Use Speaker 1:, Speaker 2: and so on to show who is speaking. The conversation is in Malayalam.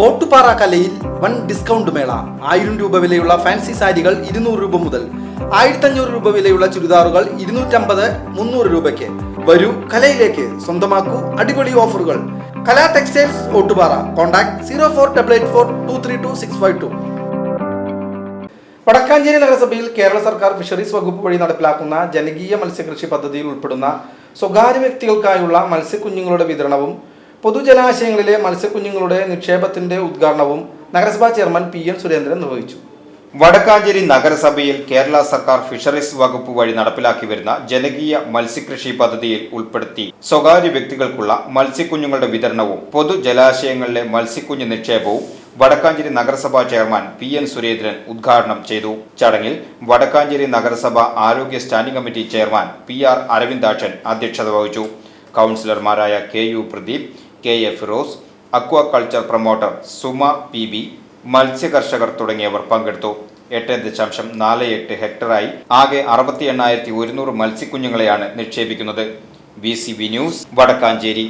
Speaker 1: ഓട്ടുപാറ കലയിൽ വൻ ഡിസ്കൗണ്ട് മേള. ആയിരം രൂപ വിലയുള്ള ഫാൻസി സാരികൾ ഇരുന്നൂറ് രൂപ മുതൽ ആയിരത്തഞ്ഞൂറ് രൂപ വിലയുള്ള ചുരിദാറുകൾ ഇരുന്നൂറ്റമ്പത് മുന്നൂറ് രൂപയ്ക്ക്. വരൂ കലയിലേക്ക്. സ്വന്തമാക്കൂ അടിപൊളി ഓഫറുകൾ. Kala textiles Ottupara. Contact zero four double eight four two three two six five two. Vadakkancherry നഗരസഭയിൽ കേരള സർക്കാർ ഫിഷറീസ് വകുപ്പ് വഴി നടപ്പിലാക്കുന്ന ജനകീയ മത്സ്യകൃഷി പദ്ധതിയിൽ ഉൾപ്പെടുന്ന സ്വകാര്യ വ്യക്തികൾക്കായുള്ള മത്സ്യക്കുഞ്ഞുങ്ങളുടെ വിതരണവും പൊതുജലാശയങ്ങളിലെ മത്സ്യക്കുഞ്ഞുങ്ങളുടെ നിക്ഷേപത്തിന്റെ ഉദ്ഘാടനവും നഗരസഭാ ചെയർമാൻ പി എൻ സുരേന്ദ്രൻ നിർവഹിച്ചു.
Speaker 2: വടക്കാഞ്ചേരി നഗരസഭയിൽ കേരള സർക്കാർ ഫിഷറീസ് വകുപ്പ് വഴി നടപ്പിലാക്കി വരുന്ന ജനകീയ മത്സ്യകൃഷി പദ്ധതിയിൽ ഉൾപ്പെടുത്തി സ്വകാര്യ വ്യക്തികൾക്കുള്ള മത്സ്യക്കുഞ്ഞുങ്ങളുടെ വിതരണവും പൊതുജലാശയങ്ങളിലെ മത്സ്യക്കുഞ്ഞ് നിക്ഷേപവും വടക്കാഞ്ചേരി നഗരസഭാ ചെയർമാൻ പി എൻ സുരേന്ദ്രൻ ഉദ്ഘാടനം ചെയ്തു. ചടങ്ങിൽ വടക്കാഞ്ചേരി നഗരസഭ ആരോഗ്യ standing committee chairman P R Aravindakshan അധ്യക്ഷത വഹിച്ചു. കൗൺസിലർമാരായ K U Pradeep K A Firoz aquaculture promoter Suma P B മത്സ്യകർഷകർ തുടങ്ങിയവർ പങ്കെടുത്തു. എട്ട് ദശാംശം നാല് എട്ട് ഹെക്ടറായി ആകെ അറുപത്തി എണ്ണായിരത്തി ഒരുന്നൂറ് മത്സ്യക്കുഞ്ഞുങ്ങളെയാണ് നിക്ഷേപിക്കുന്നത്. V C B news Vadakkancherry.